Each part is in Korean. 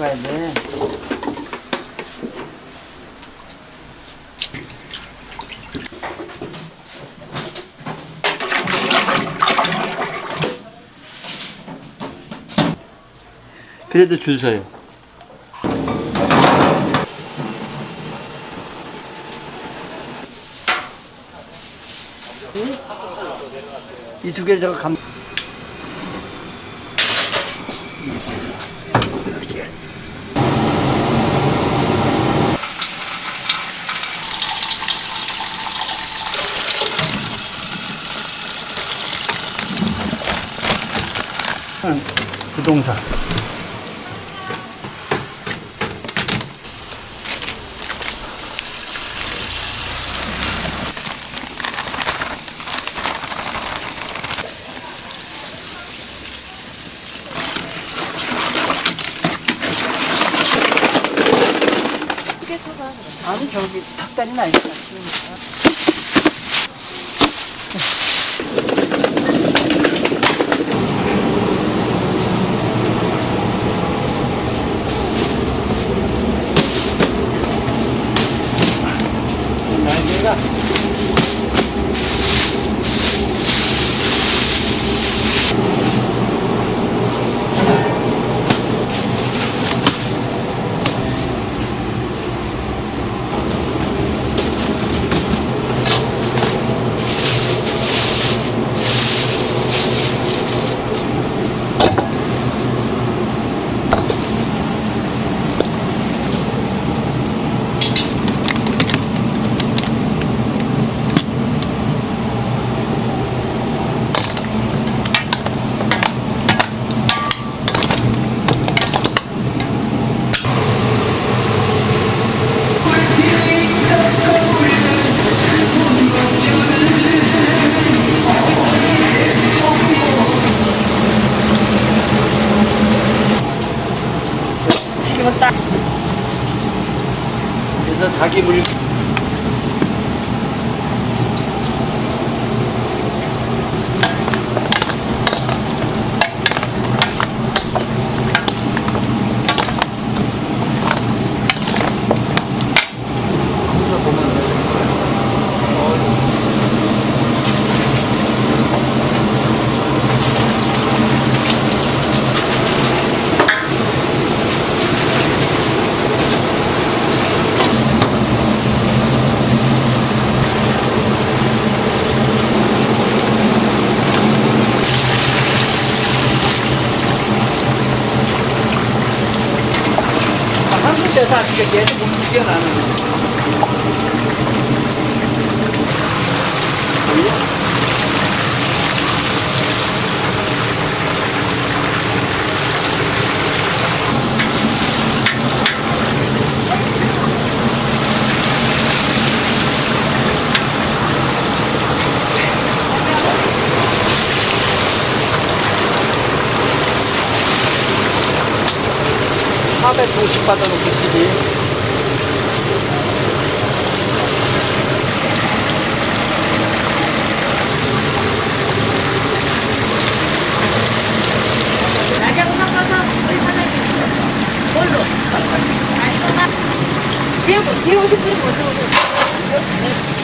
가져가야 돼. 그래도 줄 서요. 이 두개 저거 감. 동산. 아니 저기 나있 그래 서 자기 물. 한국 대사 하니까 얘도 못 뛰어나는 (450) 받아놓고 쓰지 나하고 섞어서 우리 사장님 뭘로? 뒤에 뒤에 오신 분이 먼저 오세요.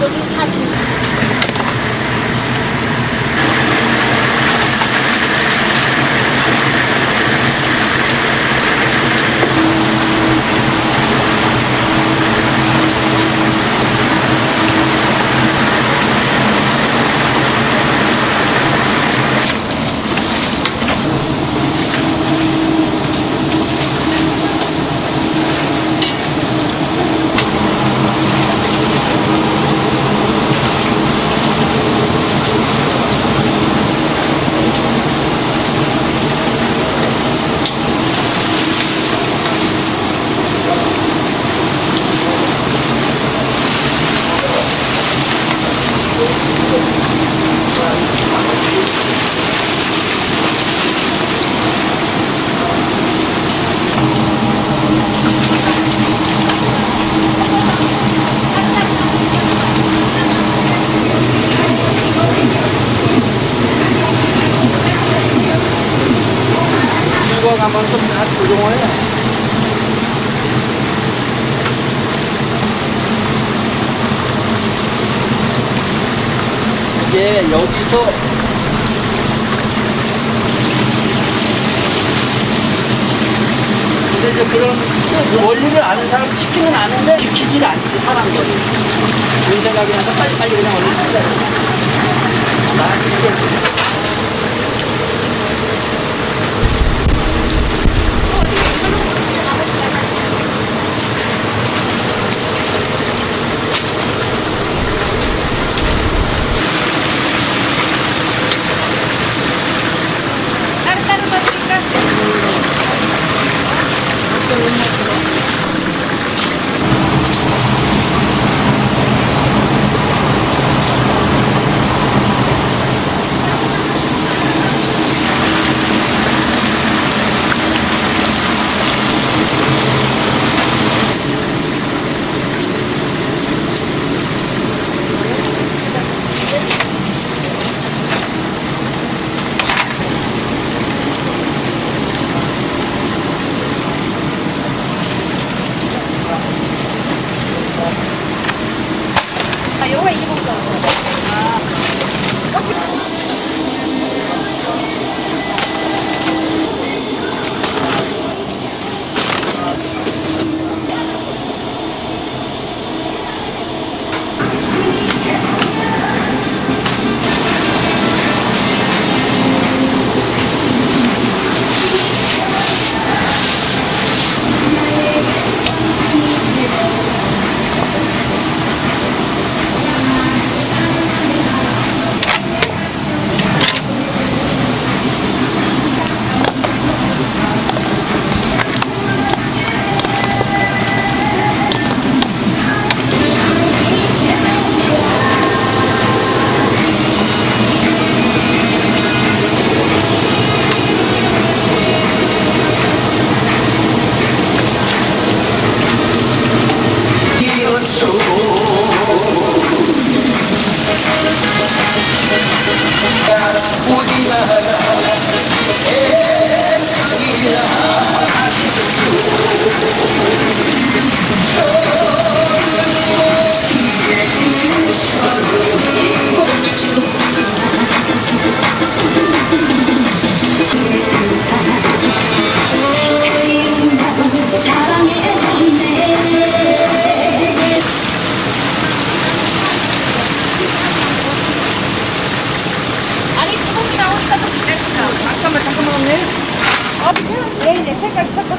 여기 사 이거 가면 좀다 조종을 이게 여기서 근데 이제 그런 그 원리를 아는 사람 시키면 아는데 지키질 않지 사람들이. 그런 생각이 나서 빨리빨리 그냥 얼른 한다 나 이게 아, 잠깐만 잠깐만 언니. 아, 네, 네, 색깔 섞어.